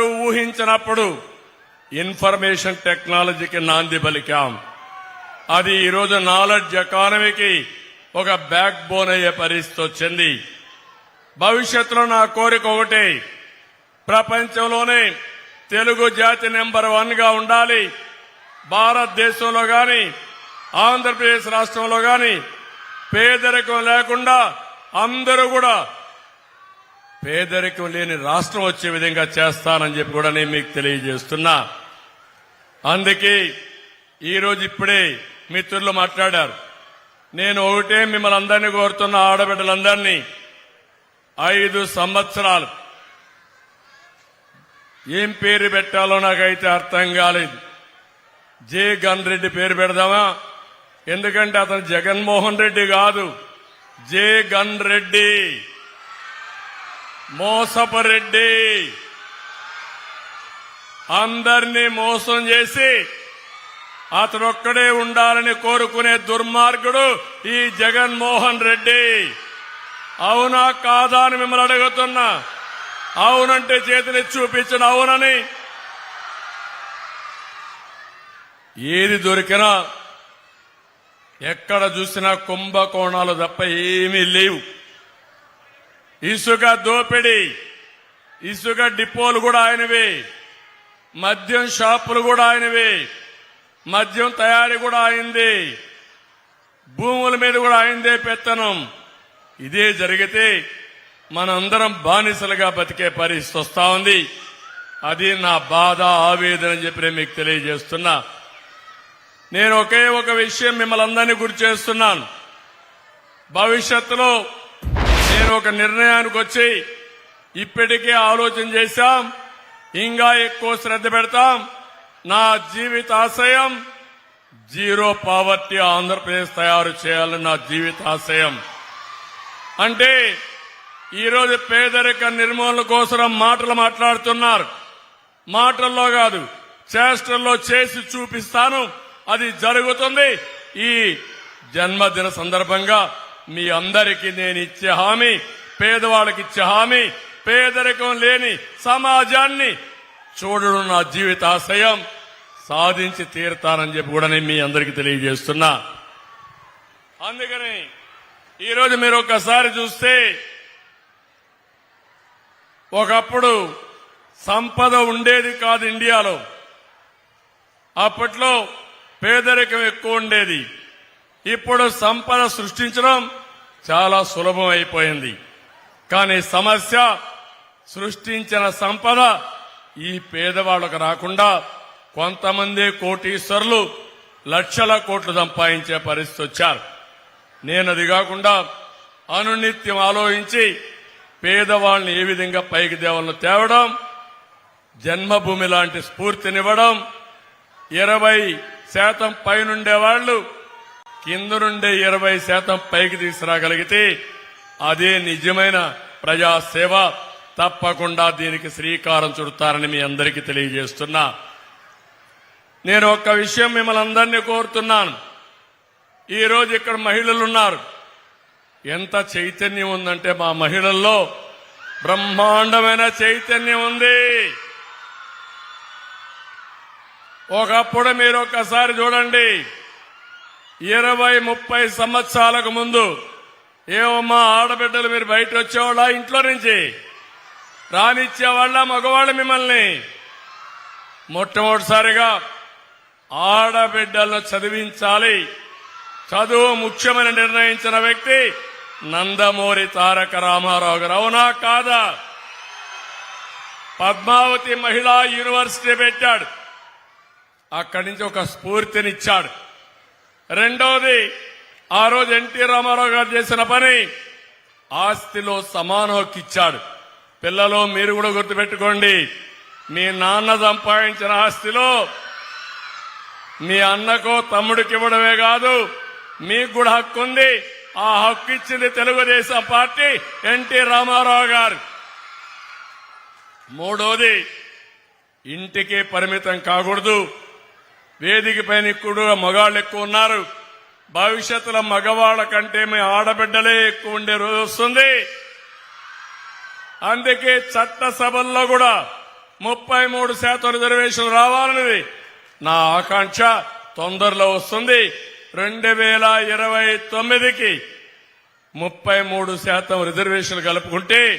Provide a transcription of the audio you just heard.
ఊహించినప్పుడు information టెక్నాలజీకి నాంది పలికాం. అది ఈరోజు నాలెడ్జ్ ఎకానమీకి ఒక బ్యాక్ బోన్ అయ్యే పరిస్థితి వచ్చింది. భవిష్యత్తులో నా కోరిక ఒకటే ప్రపంచంలోనే తెలుగు జాతి నెంబర్ వన్గా ఉండాలి. భారతదేశంలో గాని ఆంధ్రప్రదేశ్ రాష్ట్రంలో గాని పేదరికం లేకుండా అందరూ కూడా పేదరికం లేని రాష్ట్రం వచ్చే విధంగా చేస్తానని చెప్పి కూడా నేను మీకు తెలియజేస్తున్నా. అందుకే ఈరోజు ఇప్పుడే మిత్రులు మాట్లాడారు. నేను ఒకటే మిమ్మల్ని అందరినీ కోరుతున్న ఆడబిడ్డలందరినీ ఐదు సంవత్సరాలు ఏం పేరు పెట్టాలో నాకైతే అర్థం కాలేదు. జే గన్ రెడ్డి పేరు పెడదామా? ఎందుకంటే అతను జగన్మోహన్ రెడ్డి కాదు. J gun Reddy. మోసపరెడ్డి. అందరినీ మోసం చేసి అతను ఒక్కడే ఉండాలని కోరుకునే దుర్మార్గుడు ఈ జగన్మోహన్ రెడ్డి. అవునా కాదా అని మిమ్మల్ని అడుగుతున్నా అవునంటే చేతిని చూపించిన అవునని. ఏది దొరికినా ఎక్కడ చూసినా కుంభకోణాలు తప్ప ఏమీ లేవు. ఇసుక దోపిడీ ఇసుక డిపోలు కూడా ఆయనవి మద్యం షాపులు కూడా ఆయనవి మద్యం తయారీ కూడా అయింది భూముల మీద కూడా అయిందే పెత్తనం. ఇదే జరిగితే మనందరం బానిసలుగా బతికే పరిస్థితి వస్తా ఉంది. అది నా బాధ ఆవేదన అని చెప్పి నేను మీకు తెలియజేస్తున్నా. నేను ఒకే ఒక విషయం మిమ్మల్ని అందరినీ గురి చేస్తున్నాను. భవిష్యత్తులో నేను ఒక నిర్ణయానికి వచ్చి ఇప్పటికే ఆలోచన చేశాం. ఇంకా ఎక్కువ శ్రద్ధ పెడతాం. నా జీవితాశయం జీరో పావర్టీ ఆంధ్రప్రదేశ్ తయారు చేయాలని నా జీవితాశయం. అంటే ఈరోజు పేదరిక నిర్మూలన కోసం మాటలు మాట్లాడుతున్నారు. మాటల్లో కాదు చేష్టల్లో చేసి చూపిస్తాను. అది జరుగుతుంది. ఈ జన్మదిన సందర్భంగా మీ అందరికీ నేను ఇచ్చే హామీ పేదవాళ్ళకి ఇచ్చే హామీ పేదరికం లేని సమాజాన్ని చూడడం నా జీవితాశయం. సాధించి తీరుతానని చెప్పి కూడా నేను మీ అందరికీ తెలియజేస్తున్నా. అందుకని ఈరోజు మీరు ఒక్కసారి చూస్తే ఒకప్పుడు సంపద ఉండేది కాదు ఇండియాలో. అప్పట్లో పేదరికం ఎక్కువ ఉండేది. ఇప్పుడు సంపద సృష్టించడం చాలా సులభం అయిపోయింది. కానీ సమస్య సృష్టించిన సంపద ఈ పేదవాళ్ళకు రాకుండా కొంతమంది కోటీశ్వరులు లక్షల కోట్లు సంపాదించే పరిస్థితి వచ్చారు. నేను అది కాకుండా అనునిత్యం ఆలోచించి పేదవాళ్ళని ఏ విధంగా పైకి దేవాలను తేవడం జన్మభూమి లాంటి స్ఫూర్తినివ్వడం ఇరవై శాతం పైనుండే వాళ్ళు కింద నుండే ఇరవై శాతం పైకి తీసుకురాగలిగితే అదే నిజమైన ప్రజాసేవ తప్పకుండా దీనికి శ్రీకారం చుడతారని మీ అందరికీ తెలియజేస్తున్నా. నేను ఒక్క విషయం మిమ్మల్ని అందరినీ కోరుతున్నాను. ఈరోజు ఇక్కడ మహిళలు ఉన్నారు. ఎంత చైతన్యం ఉందంటే మా మహిళల్లో బ్రహ్మాండమైన చైతన్యం ఉంది. ఒకప్పుడు మీరు ఒక్కసారి చూడండి. ఇరవై ముప్పై సంవత్సరాలకు ముందు ఏమమ్మా ఆడబిడ్డలు మీరు బయట వచ్చేవాళ్ళ ఇంట్లో నుంచి రానిచ్చేవాళ్ళ మగవాళ్ళు మిమ్మల్ని. మొట్టమొదటిసారిగా ఆడబిడ్డలను చదివించాలి. చదువు ముఖ్యమని నిర్ణయించిన వ్యక్తి నందమూరి తారక రామారావు గారు. అవునా కాదా? పద్మావతి మహిళా యూనివర్సిటీ పెట్టాడు. అక్కడి నుంచి ఒక స్ఫూర్తినిచ్చాడు. రెండవది ఆ రోజు ఎన్టీ రామారావు గారు చేసిన పని ఆస్తిలో సమాన హక్కు ఇచ్చాడు. పిల్లలు మీరు కూడా గుర్తుపెట్టుకోండి మీ నాన్న సంపాదించిన ఆస్తిలో మీ అన్నకో తమ్ముడికి ఇవ్వడమే కాదు మీకు కూడా హక్కు ఉంది. ఆ హక్కు ఇచ్చింది తెలుగుదేశం పార్టీ ఎన్టీ రామారావు గారు. మూడోది ఇంటికి పరిమితం కాకూడదు. వేదిక పైన కూడా మగాళ్ళు ఎక్కువ ఉన్నారు. భవిష్యత్తులో మగవాళ్ళ కంటే మీ ఆడబిడ్డలే ఎక్కువ ఉండే రోజు వస్తుంది. అందుకే చట్టసభల్లో కూడా ముప్పై మూడు శాతం రిజర్వేషన్ రావాలన్నది నా ఆకాంక్ష. తొందరలో వస్తుంది. రెండు వేల ఇరవై తొమ్మిదికి ముప్పై మూడు శాతం రిజర్వేషన్లు కలుపుకుంటే